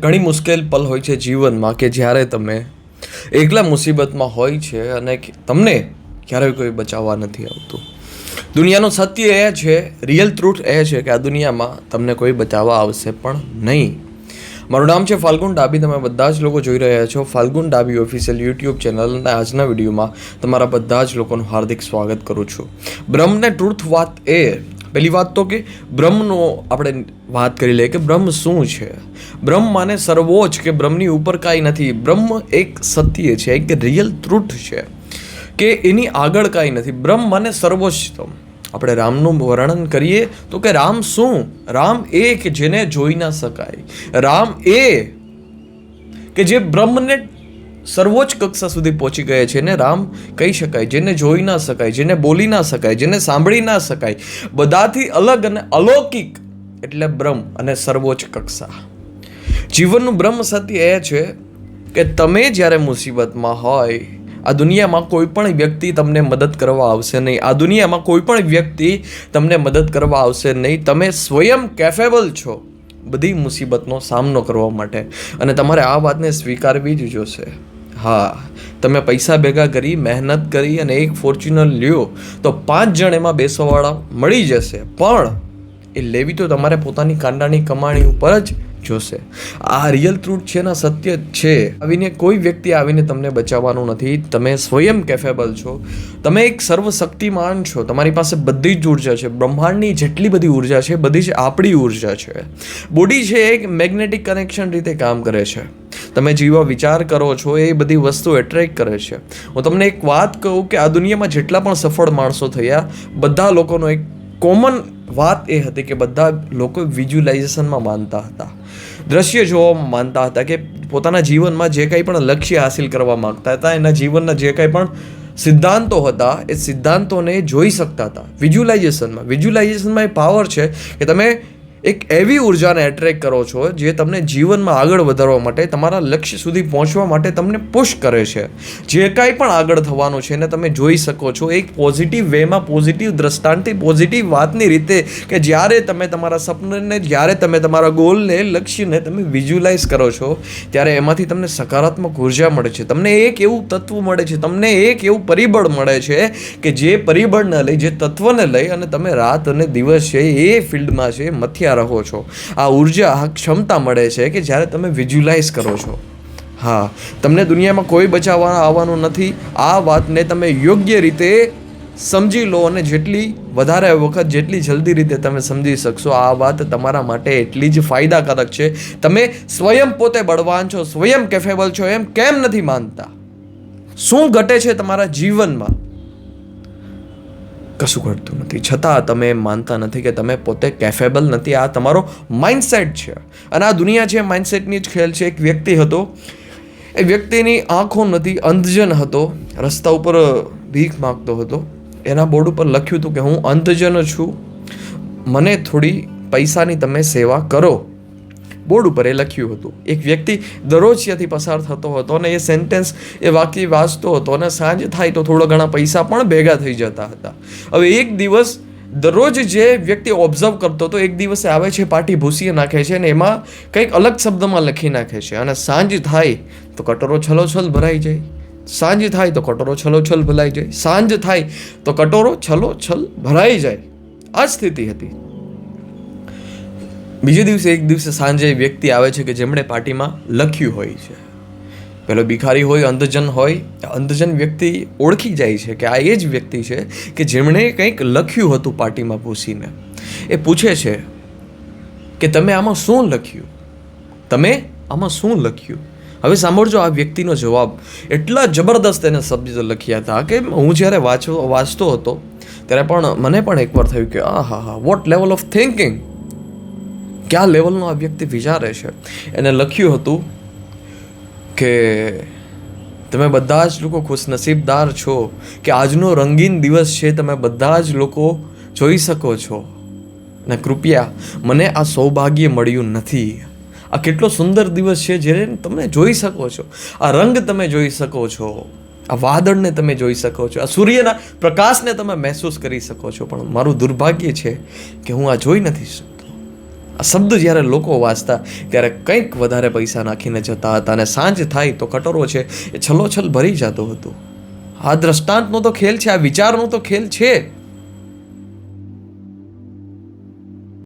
ઘણી મુશ્કેલ પલ હોય છે જીવનમાં કે જ્યારે તમે એકલા મુસીબતમાં હોય છે અને તમને ક્યારેય કોઈ બચાવવા નથી આવતું. દુનિયાનું સત્ય એ છે રિયલ ટ્રુથ એ છે કે આ દુનિયામાં તમને કોઈ બચાવવા આવશે પણ નહીં. મારું નામ છે ફાલ્ગુન ડાબી, તમે બધા જ લોકો જોઈ રહ્યા છો ફાલ્ગુન ડાબી ઓફિશિયલ યુટ્યુબ ચેનલ અને આજના વિડીયોમાં તમારા બધા જ લોકોનું હાર્દિક સ્વાગત કરું છું. બ્રહ્મને ટ્રુથ વાત એ પહેલી વાત તો કે બ્રહ્મનો આપણે વાત કરી લઈએ કે બ્રહ્મ શું છે? બ્રહ્મ માને સર્વોચ્ચ કે બ્રહ્મની ઉપર કાંઈ નથી. બ્રહ્મ એક સત્ય છે, એક રિયલ ટ્રુથ છે કે એની આગળ કાંઈ નથી. બ્રહ્મ માને સર્વોચ્ચતમ. આપણે રામનું વર્ણન કરીએ તો કે રામ શું? રામ એ કે જેને જોઈ ના શકાય. રામ એ કે જે બ્રહ્મને સર્વોચ્ચ કક્ષા સુધી પહોંચી ગયા છે ને રામ, કહી શકાય, જેને જોઈ ના શકાય, જેને બોલી ના શકાય, જેને સાંભળી ના શકાય, બધાથી અલગ અને અલૌકિક એટલે બ્રહ્મ અને સર્વોચ્ચ કક્ષા. જીવનનું બ્રહ્મ સત્ય એ છે કે તમે જ્યારે મુસીબતમાં હોય, આ દુનિયામાં કોઈ પણ વ્યક્તિ તમને મદદ કરવા આવશે નહીં. આ દુનિયામાં કોઈ પણ વ્યક્તિ તમને મદદ કરવા આવશે નહીં. તમે સ્વયં કેફેબલ છો બધી મુસીબતનો સામનો કરવા માટે. અને તમારે આ વાતને સ્વીકારવી જ જોશે. હા, તમે પૈસા ભેગા કરી, મહેનત કરી અને એક ફોર્ચ્યુનર લ્યો, તો પાંચ જણ એમાં બેસવાવાળા મળી જશે. પણ એ લેવી તો તમારે પોતાની કાંડાની કમાણી ઉપર જ જોશે. આ રિયલ ટ્રુથ છે ના સત્ય છે. આવીને કોઈ વ્યક્તિ આવીને તમને બચાવવાનું નથી. તમે સ્વયં કેફેબલ છો. તમે એક સર્વશક્તિમાન છો. તમારી પાસે બધી જ ઊર્જા છે. બ્રહ્માંડની જેટલી બધી ઊર્જા છે, બધી જ આપણી ઊર્જા છે. બોડી છે એક મેગ્નેટિક કનેક્શન રીતે કામ કરે છે. તમે જેવા વિચાર કરો છો, એ બધી વસ્તુ એટ્રેક્ટ કરે છે. હું તમને એક વાત કહું કે આ દુનિયામાં જેટલા પણ સફળ માણસો થયા, બધા લોકોનો એક કોમન વાત એ હતી કે બધા લોકો વિઝ્યુલાઇઝેશનમાં માનતા હતા. દ્રશ્ય જોવામાં માનતા હતા કે પોતાના જીવનમાં જે કંઈ પણ લક્ષ્ય હાસિલ કરવા માંગતા હતા, એના જીવનના જે કંઈ પણ સિદ્ધાંતો હતા, એ સિદ્ધાંતોને જોઈ શકતા હતા. વિઝ્યુલાઇઝેશનમાં વિઝ્યુલાઇઝેશનમાં એ પાવર છે કે તમે એક એવી ઉર્જાને એટ્રેક કરો છો જે તમને જીવનમાં આગળ વધારવા માટે, તમારા લક્ષ્ય સુધી પહોંચવા માટે તમને પુશ કરે છે. જે કાંઈ પણ આગળ થવાનું છે એને તમે જોઈ શકો છો. એક પોઝિટિવ વેમાં પોઝિટિવ દ્રષ્ટાંતથી પોઝિટિવ વાતની રીતે કે જ્યારે તમે તમારા સપનાને, જ્યારે તમે તમારા ગોલને લક્ષ્યને તમે વિઝ્યુલાઇઝ કરો છો, ત્યારે એમાંથી તમને સકારાત્મક ઊર્જા મળે છે. તમને એક એવું તત્વ મળે છે, તમને એક એવું પરિબળ મળે છે કે જે પરિબળને લઈ, જે તત્વને લઈ અને તમે રાત અને દિવસ છે એ ફિલ્ડમાં છે મથ્યા રહો છો. આ ઊર્જા આ ક્ષમતા મળે છે કે જ્યારે તમે વિઝ્યુલાઇઝ કરો છો. હા, તમને દુનિયામાં કોઈ બચાવવા આવવાનું નથી. આ વાતને તમે યોગ્ય રીતે સમજી લો અને જેટલી વધારે વખત જેટલી જલ્દી રીતે તમે સમજી શકશો, આ વાત તમારા માટે એટલી જ ફાયદાકારક છે. તમે સ્વયં પોતે બળવાન છો, સ્વયં કેફેબલ છો, એમ કેમ નથી માનતા? શું ઘટે છે તમારા જીવનમાં? કશું ઘટતું નથી. છતાં તમે માનતા નથી કે તમે પોતે કેફેબલ નથી. આ તમારો માઇન્ડસેટ છે. અને આ દુનિયા છે માઇન્ડસેટની જ ખેલ છે. એક વ્યક્તિ હતો. એ વ્યક્તિની આંખો નથી અંધજન હતો. રસ્તા ઉપર ભીખ માગતો હતો. એના બોર્ડ ઉપર લખ્યું હતું કે હું અંધજન છું. મને થોડી પૈસાની તમે સેવા કરો. બોર્ડ ઉપર એ લખ્યું હતું. એક વ્યક્તિ દરરોજ ત્યાંથી પસાર થતો હતો અને એ સેન્ટેન્સ એ વાક્ય વાંચતો હતો અને સાંજ થાય તો થોડા ઘણા પૈસા પણ ભેગા થઈ જતા હતા. હવે એક દિવસ દરરોજ જે વ્યક્તિ ઓબ્ઝર્વ કરતો હતો, એક દિવસે આવે છે, પાટી ભૂસી નાખે છે અને એમાં કંઈક અલગ શબ્દમાં લખી નાખે છે. અને સાંજ થાય તો કટોરો છલોછલ ભરાઈ જાય. સાંજ થાય તો કટોરો છલોછલ ભરાઈ જાય. સાંજ થાય તો કટોરો છલોછલ ભરાઈ જાય. આ સ્થિતિ હતી. બીજે દિવસે એક દિવસે સાંજે વ્યક્તિ આવે છે કે જેમણે પાર્ટીમાં લખ્યું હોય છે. પેલો ભિખારી હોય, અંધજન હોય અંધજન વ્યક્તિ ઓળખી જાય છે કે આ એ જ વ્યક્તિ છે કે જેમણે કંઈક લખ્યું હતું પાર્ટીમાં પૂછીને. એ પૂછે છે કે તમે આમાં શું લખ્યું? તમે આમાં શું લખ્યું? હવે સાંભળજો આ વ્યક્તિનો જવાબ. એટલા જબરદસ્ત એને શબ્દ લખ્યા હતા કે હું જ્યારે વાંચો, વાંચતો હતો, ત્યારે પણ મને પણ એકવાર થયું કે આ હા હા વોટ લેવલ ઓફ થિંકિંગ કયા લેવલનો આ વ્યક્તિ વિચારે છે? એને લખ્યું હતું કે તમે બધા જ લોકો ખુશનસીબદાર છો કે આજનો રંગીન દિવસ છે, તમે બધા જ લોકો જોઈ શકો છો. ને કૃપયા મને આ સૌભાગ્ય મળ્યું નથી. આ કેટલો સુંદર દિવસ છે જ્યારે તમે જોઈ શકો છો. આ રંગ તમે જોઈ શકો છો. આ વાદળને તમે જોઈ શકો છો. આ સૂર્યના પ્રકાશને તમે મહેસૂસ કરી શકો છો. પણ મારું દુર્ભાગ્ય છે કે હું આ જોઈ નથી શકતો. આ શબ્દ જ્યારે લોકો વાંચતા, ત્યારે કંઈક વધારે પૈસા નાખીને જતા હતા અને સાંજ થાય તો કટોરો છે એ છલોછલ ભરી જતો હતો. આ દ્રષ્ટાંતનો તો ખેલ છે, આ વિચારનો તો ખેલ છે.